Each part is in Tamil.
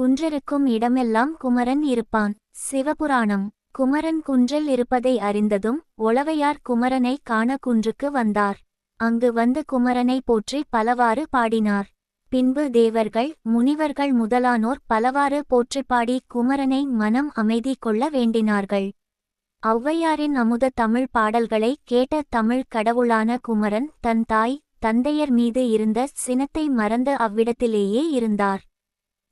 குன்றிருக்கும் இடமெல்லாம் குமரன் இருப்பான். சிவபுராணம். குமரன் குன்றில் இருப்பதை அறிந்ததும் ஒளவையார் குமரனை காண குன்றுக்கு வந்தார். அங்கு வந்து குமரனை போற்றி பலவாறு பாடினார். பின்பு தேவர்கள் முனிவர்கள் முதலானோர் பலவாறு போற்றி பாடி குமரனை மனம் அமைதி கொள்ள வேண்டினார்கள். ஔவையாரின் அமுத தமிழ் பாடல்களை கேட்ட தமிழ் கடவுளான குமரன் தன் தாய் தந்தையர் மீது இருந்த சினத்தை மறந்து அவ்விடத்திலேயே இருந்தார்.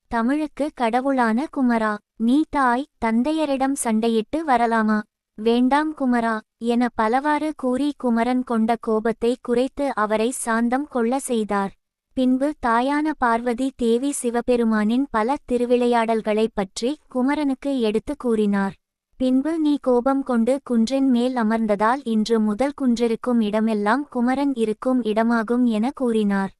தமிழுக்கு கடவுளான குமரா. நீ தாய் தந்தையரிடம் சண்டையிட்டு வரலாமா? வேண்டாம் குமரா என பலவாறு கூறி குமரன் கொண்ட கோபத்தை குறைத்து அவரை சாந்தம் கொள்ள செய்தார். பின்பு தாயான பார்வதி தேவி சிவபெருமானின் பல திருவிளையாடல்களைப் பற்றி குமரனுக்கு எடுத்து கூறினார். பின்பு நீ கோபம் கொண்டு குன்றின் மேல் அமர்ந்ததால் இன்று முதல் குன்றிருக்கும் இடமெல்லாம் குமரன் இருக்கும் இடமாகும் என கூறினார்.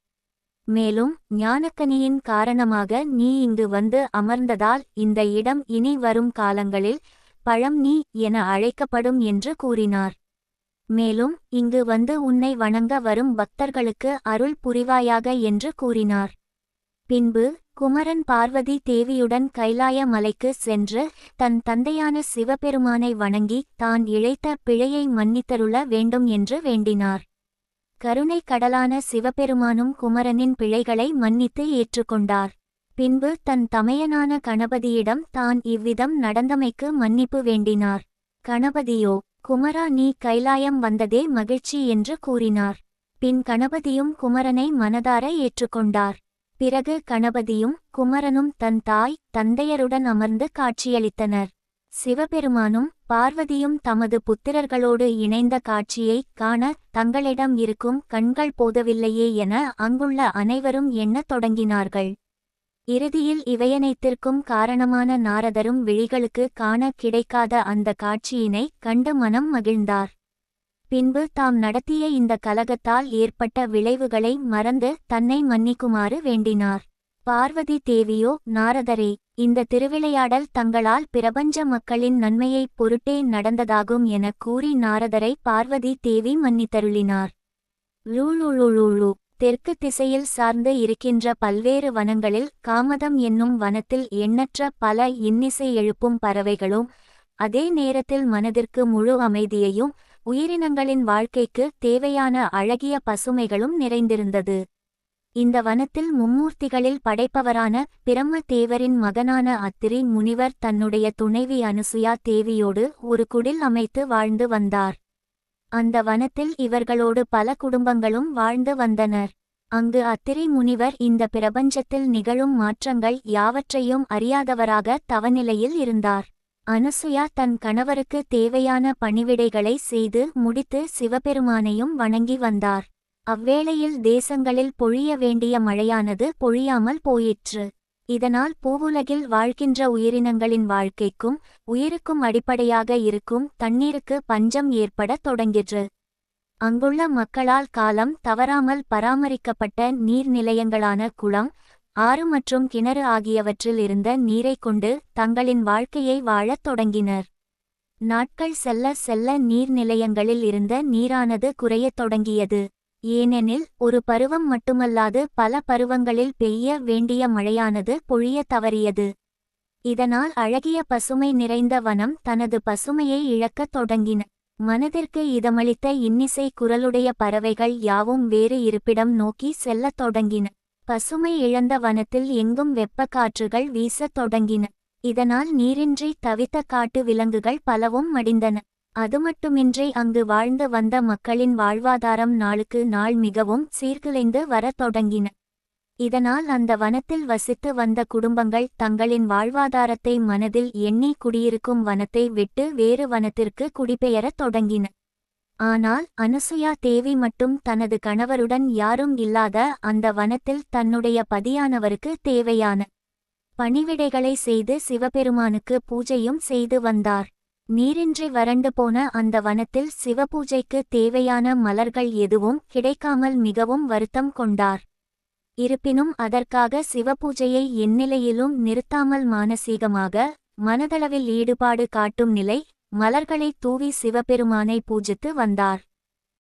மேலும் ஞானக்கனியின் காரணமாக நீ இங்கு வந்து அமர்ந்ததால் இந்த இடம் இனி வரும் காலங்களில் பழம் நீ என அழைக்கப்படும் என்று கூறினார். மேலும் இங்கு வந்து உன்னை வணங்க வரும் பக்தர்களுக்கு அருள் புரிவாயாக என்று கூறினார். பின்பு குமரன் பார்வதி தேவியுடன் கைலாய மலைக்கு சென்று தன் தந்தையான சிவபெருமானை வணங்கி தான் இழைத்த பிழையை மன்னித்தருள வேண்டும் என்று வேண்டினார். கருணை கடலான சிவபெருமானும் குமரனின் பிழைகளை மன்னித்து ஏற்றுக்கொண்டார். பின்பு தன் தமையனான கணபதியிடம் தான் இவ்விதம் நடந்தமைக்கு மன்னிப்பு வேண்டினார். கணபதியோ குமரா நீ கைலாயம் வந்ததே மகிழ்ச்சி என்று கூறினார். பின் கணபதியும் குமரனை மனதார ஏற்றுக்கொண்டார். பிறகு கணபதியும் குமரனும் தன் தாய் தந்தையருடன் அமர்ந்து காட்சியளித்தனர். சிவபெருமானும் பார்வதியும் தமது புத்திரர்களோடு இணைந்த காட்சியை காண தங்களிடம் இருக்கும் கண்கள் போதவில்லையே என அங்குள்ள அனைவரும் எண்ணத் தொடங்கினார்கள். இறுதியில் இவையனைத்திற்கும் காரணமான நாரதரும் விழிகளுக்கு காண கிடைக்காத அந்த காட்சியினை கண்டு மனம் மகிழ்ந்தார். பின்பு தாம் நடத்திய இந்த கலகத்தால் ஏற்பட்ட விளைவுகளை மறந்து தன்னை மன்னிக்குமாறு வேண்டினார். பார்வதி தேவியோ நாரதரே இந்த திருவிளையாடல் தங்களால் பிரபஞ்ச மக்களின் நன்மையைப் பொருட்டே நடந்ததாகும் எனக் கூறி நாரதரை பார்வதி தேவி மன்னித்தருளினார். லூழுழுழுழு தெற்கு திசையில் சார்ந்து இருக்கின்ற பல்வேறு வனங்களில் காமதம் என்னும் வனத்தில் எண்ணற்ற பல இன்னிசை எழுப்பும் பறவைகளும் அதே நேரத்தில் மனதிற்கு முழு அமைதியையும் உயிரினங்களின் வாழ்க்கைக்கு தேவையான அழகிய பசுமைகளும் நிறைந்திருந்தது. இந்த வனத்தில் மும்மூர்த்திகளில் படைப்பவரான பிரம்ம தேவரின் மகனான அத்திரி முனிவர் தன்னுடைய துணைவி அனுசுயா தேவியோடு ஒரு குடில் அமைத்து வாழ்ந்து வந்தார். அந்த வனத்தில் இவர்களோடு பல குடும்பங்களும் வாழ்ந்து வந்தனர். அங்கு அத்திரி முனிவர் இந்த பிரபஞ்சத்தில் நிகழும் மாற்றங்கள் யாவற்றையும் அறியாதவராக தவநிலையில் இருந்தார். அனுசுயா தன் கணவருக்கு தேவையான பணிவிடைகளை செய்து முடித்து சிவபெருமானையும் வணங்கி வந்தார். அவ்வேளையில் தேசங்களில் பொழிய வேண்டிய மழையானது பொழியாமல் போயிற்று. இதனால் பூவுலகில் வாழ்கின்ற உயிரினங்களின் வாழ்க்கைக்கும் உயிருக்கும் அடிப்படையாக இருக்கும் தண்ணீருக்கு பஞ்சம் ஏற்படத் தொடங்கிற்று. அங்குள்ள மக்களால் காலம் தவறாமல் பராமரிக்கப்பட்ட நீர்நிலையங்களான குளம் ஆறு மற்றும் கிணறு ஆகியவற்றில் இருந்த நீரைக் கொண்டு தங்களின் வாழ்க்கையை வாழத் தொடங்கினர். நாட்கள் செல்ல செல்ல நீர்நிலையங்களில் இருந்த நீரானது குறையத் தொடங்கியது. ஏனெனில் ஒரு பருவம் மட்டுமல்லாது பல பருவங்களில் பெய்ய வேண்டிய மழையானது பொழியத் தவறியது. இதனால் அழகிய பசுமை நிறைந்த வனம் தனது பசுமையை இழக்கத் தொடங்கின. மனதிற்கு இதமளித்த இன்னிசை குரலுடைய பறவைகள் யாவும் வேறு இருப்பிடம் நோக்கி செல்லத் தொடங்கின. பசுமை இழந்த வனத்தில் எங்கும் வெப்பக் காற்றுகள் வீசத் தொடங்கின. இதனால் நீரின்றி தவித்த காட்டு விலங்குகள் பலவும் மடிந்தன. அதுமட்டுமின்றி அங்கு வாழ்ந்து வந்த மக்களின் வாழ்வாதாரம் நாளுக்கு நாள் மிகவும் சீர்குலைந்து வரத் தொடங்கின. இதனால் அந்த வனத்தில் வசித்து வந்த குடும்பங்கள் தங்களின் வாழ்வாதாரத்தை மனதில் எண்ணி குடியிருக்கும் வனத்தை விட்டு வேறு வனத்திற்கு குடிபெயரத் தொடங்கின. ஆனால் அனுசுயா தேவி மட்டும் தனது கணவருடன் யாரும் இல்லாத அந்த வனத்தில் தன்னுடைய பதியானவருக்கு தேவையான பணிவிடைகளை செய்து சிவபெருமானுக்கு பூஜையும் செய்து வந்தார். நீரின்றி வறண்டு போன அந்த வனத்தில் சிவபூஜைக்கு தேவையான மலர்கள் எதுவும் கிடைக்காமல் மிகவும் வருத்தம் கொண்டார். இருப்பினும் அதற்காக சிவபூஜையை எந்நிலையிலும் நிறுத்தாமல் மானசீகமாக மனதளவில் ஈடுபாடு காட்டும் நிலை மலர்களை தூவி சிவபெருமானை பூஜித்து வந்தார்.